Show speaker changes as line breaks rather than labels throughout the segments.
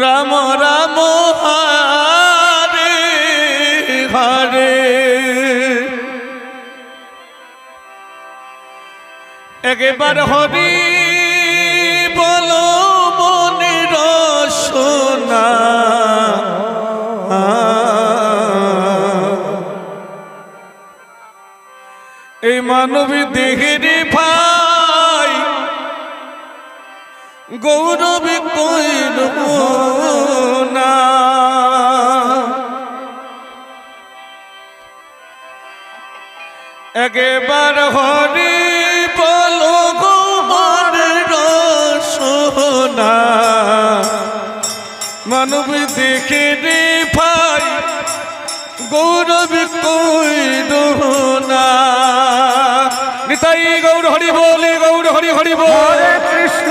রাম রাম হরে হরে একবার হরি বলো মনে রসনা এই মানবী দেহে গৌরব না একবার হরি বল গোমার রসনা মানব দেখে রে ভাই গৌরব কইল না নিতাই গৌর হরি বলে গৌর হরি হরি বলে
কৃষ্ণ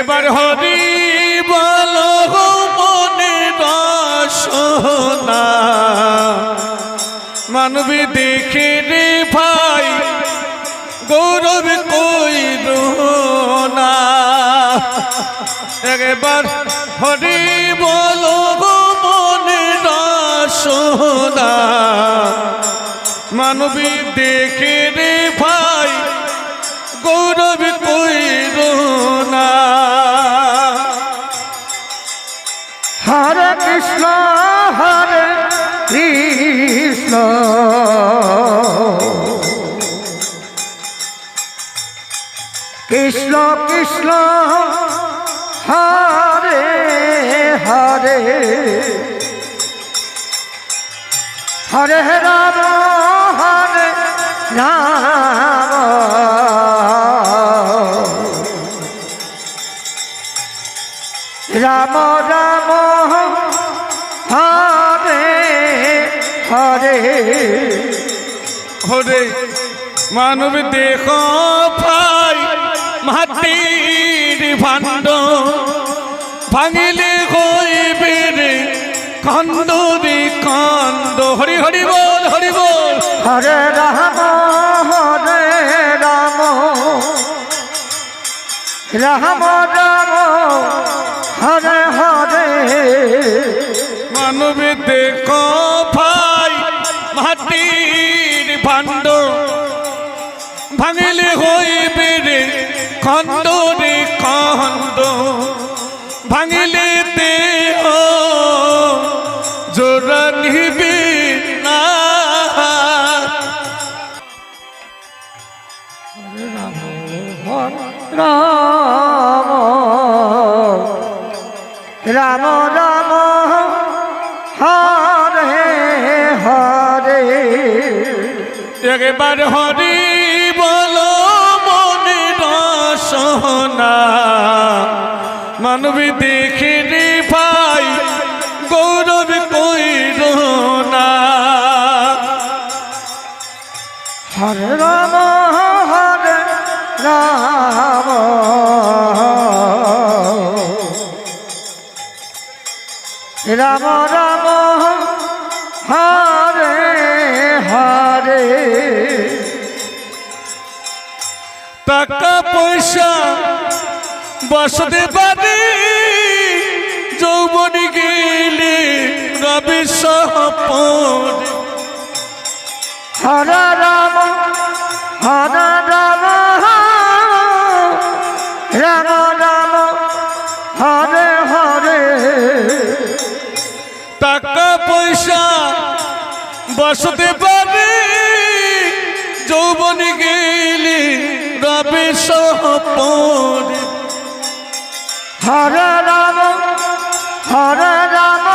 এবার হরি বল মনে না মানবী দেখে রে ভাই গৌরব কই না একবার হরি বল মনে না মানবী দেখে রে ভাই গৌরব কই
কৃষ্ণ কৃষ্ণ হরে হরে হরে রাম হরে রাম রাম রাম হরে হরে হরে
মানব দেখ মাটির ভাণ্ড ভাঙিলে হইবে রে কান্দ রে কান্দ হরি হরি বল হরি বল
হরে রাম হরে রাম রাম রাম হরে হরে
মানবিতে ভাই মাটির ভাণ্ড ভাঙিলে হইবে রে খন্দ রে খন্দ ভাঙলে তে জোরা না
রাম রাম
একবার হরি বলো মনে রসনা মানবী দেখিনি ভাই গৌরব কইর না
হরে রাম হরে রাম
বর্ষা বসতে পারে যৌবনি গেলে রবি সপন
রাম হরা রাম রাম রাম হরে হরে
টাকা পয়সা বসতে পারে যৌবনি গেলে রবি বিশ্বপুর
হরে রাম হরে রাম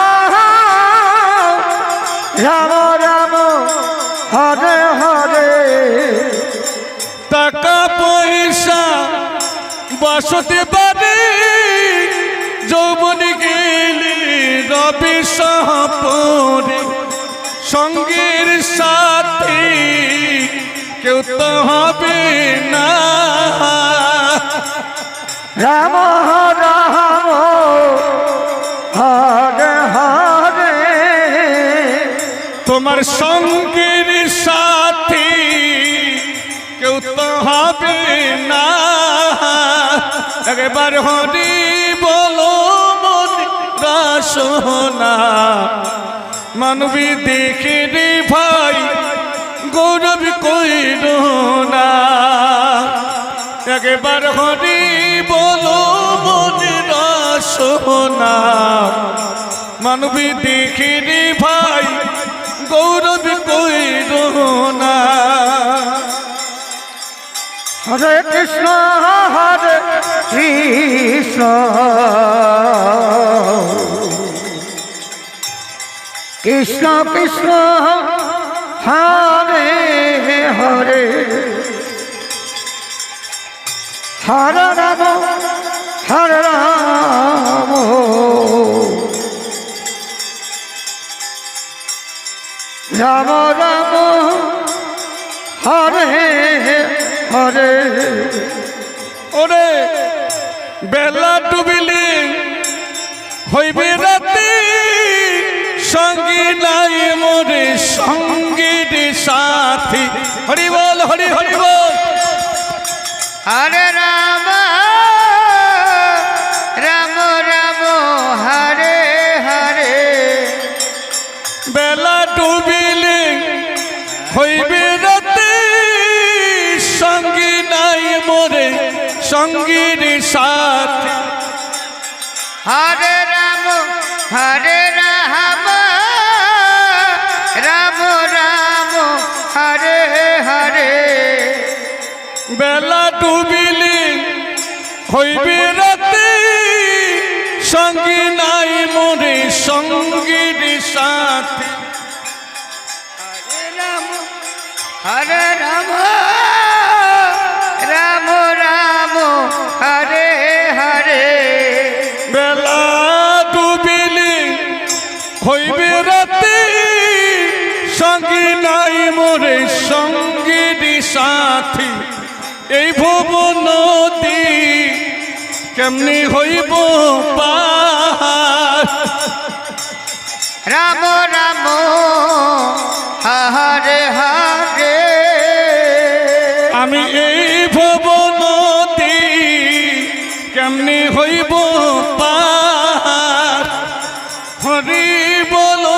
রাম রাম হরে হরে
টাকা পয়সা বাসতে পারে যৌবন গেলি রবি সহপরে সঙ্গীর সাথী কেউ তো হবে না
রাম রাম হরে হরে
তোমার সঙ্গীর সাথী কেউ তো হবে না একবার হরি বলো মন রাসনা মানবী দেখে নবী কইল না একবার হরি বলো মনে রসনা মানবী দেখিনি ভাই গৌরব কই না
হরে কৃষ্ণ হরে কৃষ্ণ কৃষ্ণ কৃষ্ণ হা হরে হর রাম হর রাম রাম রাম হরে হরে
ওরে বেলা ডুবিলি হইবে রাতি সঙ্গী নাই মোরে সঙ্গীর সাথী হরি বল হরি হরি বল
হরে রাম রাম রাম হরে হরে
বেলা ডুবিলে হইবে রাতে সঙ্গী নাই মোরে সঙ্গীর সাথী
হরে রাম হরে
হইবে রাতে সঙ্গে নাই মোরে সঙ্গীর সাথে
হরে রাম রাম রাম হরে হরে
বেলা ডুবিলে হইবে রাতে সঙ্গী নাই মোরে সঙ্গীর সাথী এই ভুবনদী কেমনি হইব
রাম রাম হারে হারে
আমি এই ভবনতি কেমনি হইব হরি বলো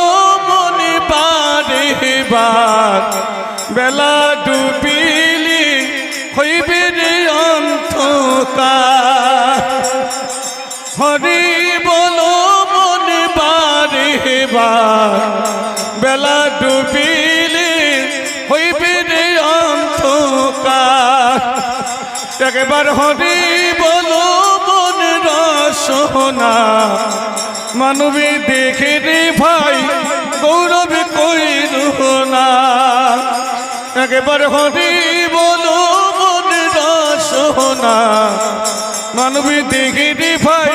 মনে বারে বেলা সরি বলো মনে বারে বেলা ডুবিলে হইবে রে অন্ধকার একবার হরি বলো মন রসনা মানবী দেখে রে ভাই গৌরব কই না একবার হরি বলো মন রসনা মানবী দেখে রে ভাই